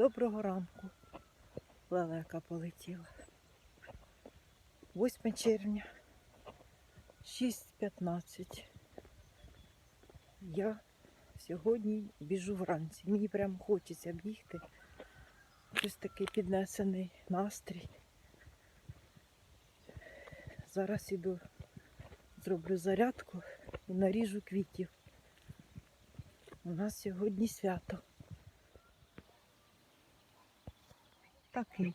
Доброго ранку. Лелека полетіла. 8 червня, 6.15. Я сьогодні біжу вранці. Мені прям хочеться бігти. Щось такий піднесений настрій. Зараз іду, зроблю зарядку і наріжу квітів. У нас сьогодні свято. Такий.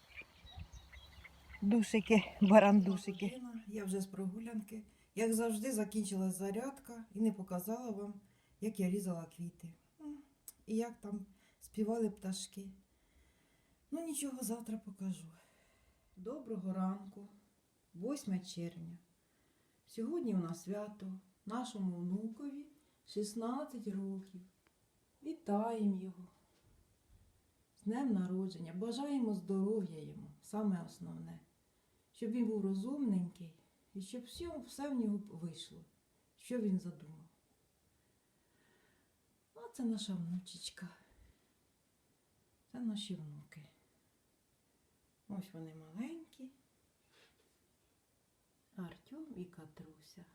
Душики, барандушики. Я вже з прогулянки. Як завжди, закінчилась зарядка і не показала вам, як я різала квіти. І як там співали пташки. Ну нічого, завтра покажу. Доброго ранку, 8 червня. Сьогодні у нас свято нашому внукові 16 років. Вітаємо його. Днем народження. Бажаємо здоров'я йому, саме основне щоб він був розумненький і щоб все, все в нього вийшло, що він задумав. А це наша внучечка. Це наші внуки. Ось вони маленькі. Артем і Катруся.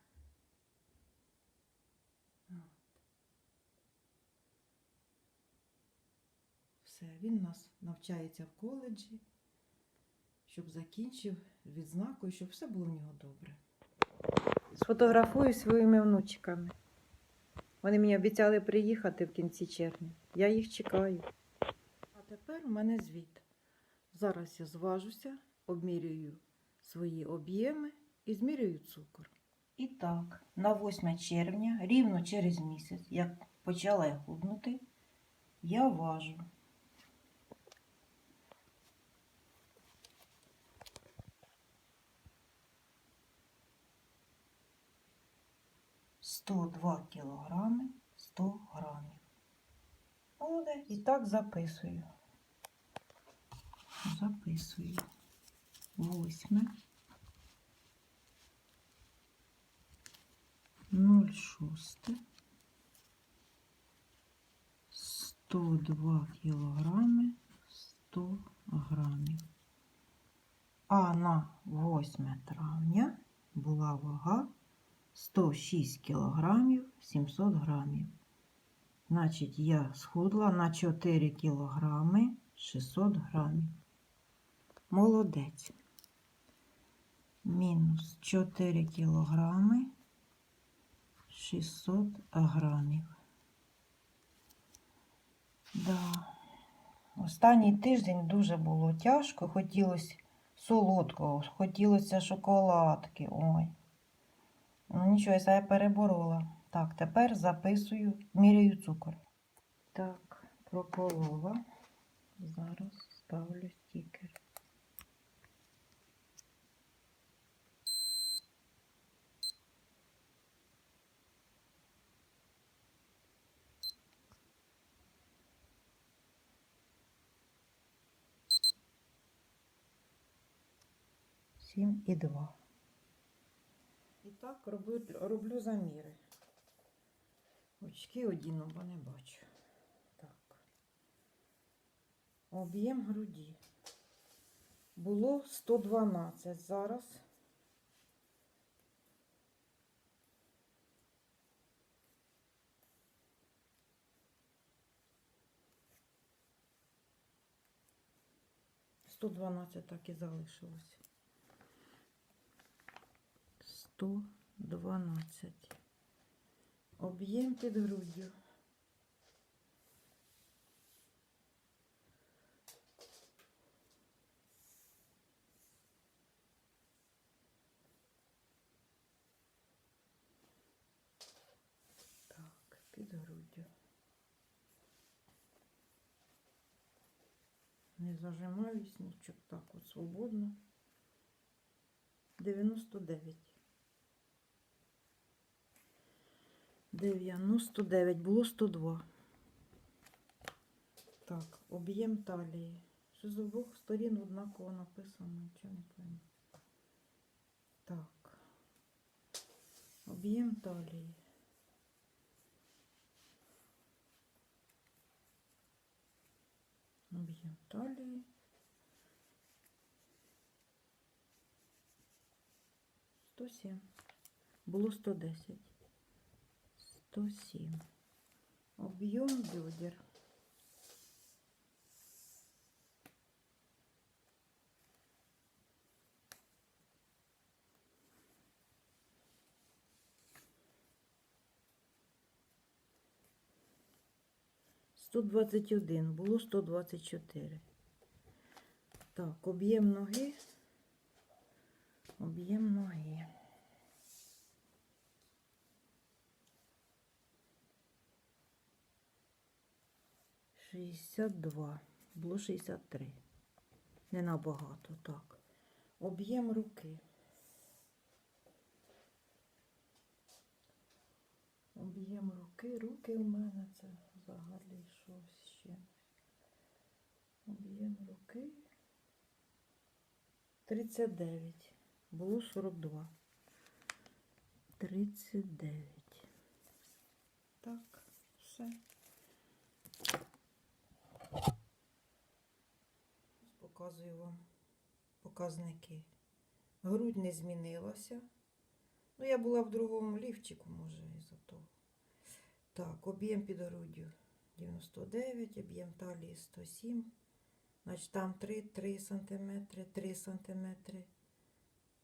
От. Все, він у нас навчається в коледжі щоб закінчив відзнакою, щоб все було в нього добре. Сфотографую своїми внучками. Вони мені обіцяли приїхати в кінці червня. Я їх чекаю. А тепер у мене звіт. Зараз я зважуся, обмірюю свої об'єми і змірюю цукор. І так, на 8 червня, рівно через місяць, як почала я худнути, я важу. Сто два кілограми сто грамів. Молодець. І так записую. Записую. Восьме. Нуль шосте. 102 кілограми 100 грамів. А на 8 травня була вага 106 кілограмів 700 грамів. Значить, я схудла на 4 кілограми 600 грамів. Молодець. Мінус 4 кілограми 600 грамів. Да. Останній тиждень дуже було тяжко. Хотілося солодкого, хотілося шоколадки. Ой. Ну нічого, я переборола. Так, тепер записую, міряю цукор. Так, проколола. Зараз ставлю стікер. Сім і два. Роблю, роблю заміри. Очки одіну, бо не бачу. Так. Об'єм груді. Було 112 зараз. Сто дванадцять так і залишилось. 112. Об'єм під груддю. Так, під груддю. Не зажимаюсь, нічого так от свободно. 99. 99, було 102. Так, об'єм талії. Що з обох сторін однаково написано, нічого не пойму. Так. Об'єм талії. Об'єм талії. Сто сім. Було сто десять. Сто сім. Об'єм бедер. Сто двадцять один, було сто двадцять чотири. Так, об'єм ноги. Об'єм ноги. Шістдесят два. Було шістдесят три. Не набагато, так. Об'єм руки. Об'єм руки. Руки у мене це взагалі щось ще. Об'єм руки. 39. Було 42. 39. Так, все. Ось Показую вам показники. Грудь не змінилася. Ну, я була в другому лівчику, може, із-за того. Так, об'єм під груддю 99, об'єм талії 107. Значить, там 3, 3 см, 3 см,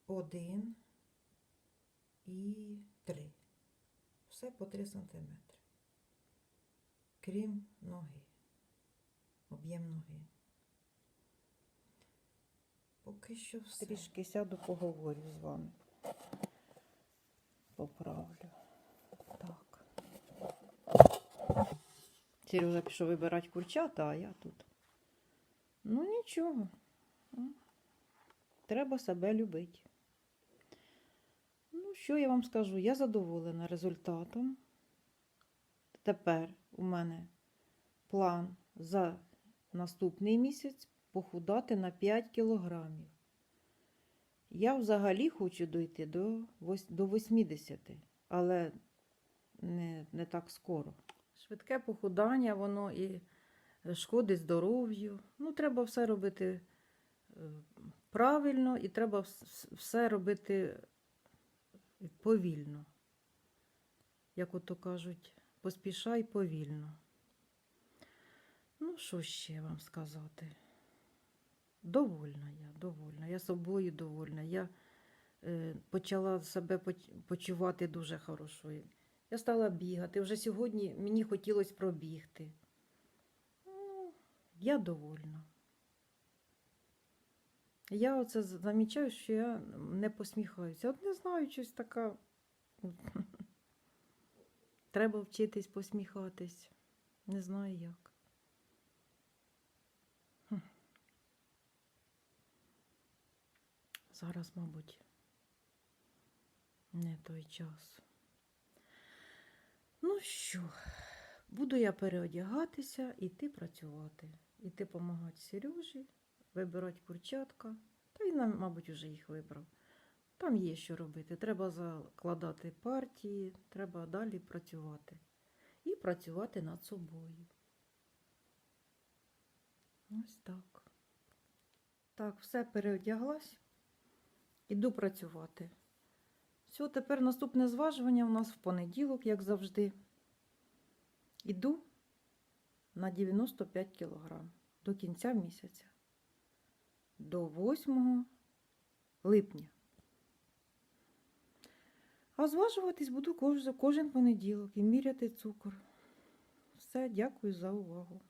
1 і 3. Все по 3 см. Крім ноги. Об'єм ноги. Поки що все. Трішки сяду, поговорю з вами. Поправлю. Так. Сережа пішов вибирати курчата, а я тут. Ну нічого. Треба себе любити. Ну, що я вам скажу? Я задоволена результатом. Тепер у мене план за наступний місяць похудати на 5 кілограмів. Я взагалі хочу дойти до, до 80, але не, не так скоро. Швидке похудання, воно і шкодить здоров'ю. Ну, треба все робити е, правильно і треба вс- вс- все робити повільно. Як ото кажуть, поспішай повільно. Ну, що ще вам сказати? Довольна я, довольна. Я собою довольна. Я е, почала себе почувати дуже хорошо. Я стала бігати. Вже сьогодні мені хотілося пробігти. Ну, я довольна. Я оце замічаю, що я не посміхаюся. От не знаю, щось така. Треба вчитись посміхатись. Не знаю як. Зараз, мабуть, не той час. Ну що, буду я переодягатися, іти працювати. Іти допомагати Сережі, вибирати курчатка. Та він, мабуть, вже їх вибрав. Там є що робити. Треба закладати партії, треба далі працювати. І працювати над собою. Ось так. Так, все переодяглась. Іду працювати. Все, тепер наступне зважування у нас в понеділок, як завжди. Іду на 95 кілограм до кінця місяця. До 8 липня. А зважуватись буду кожен понеділок і міряти цукор. Все, дякую за увагу.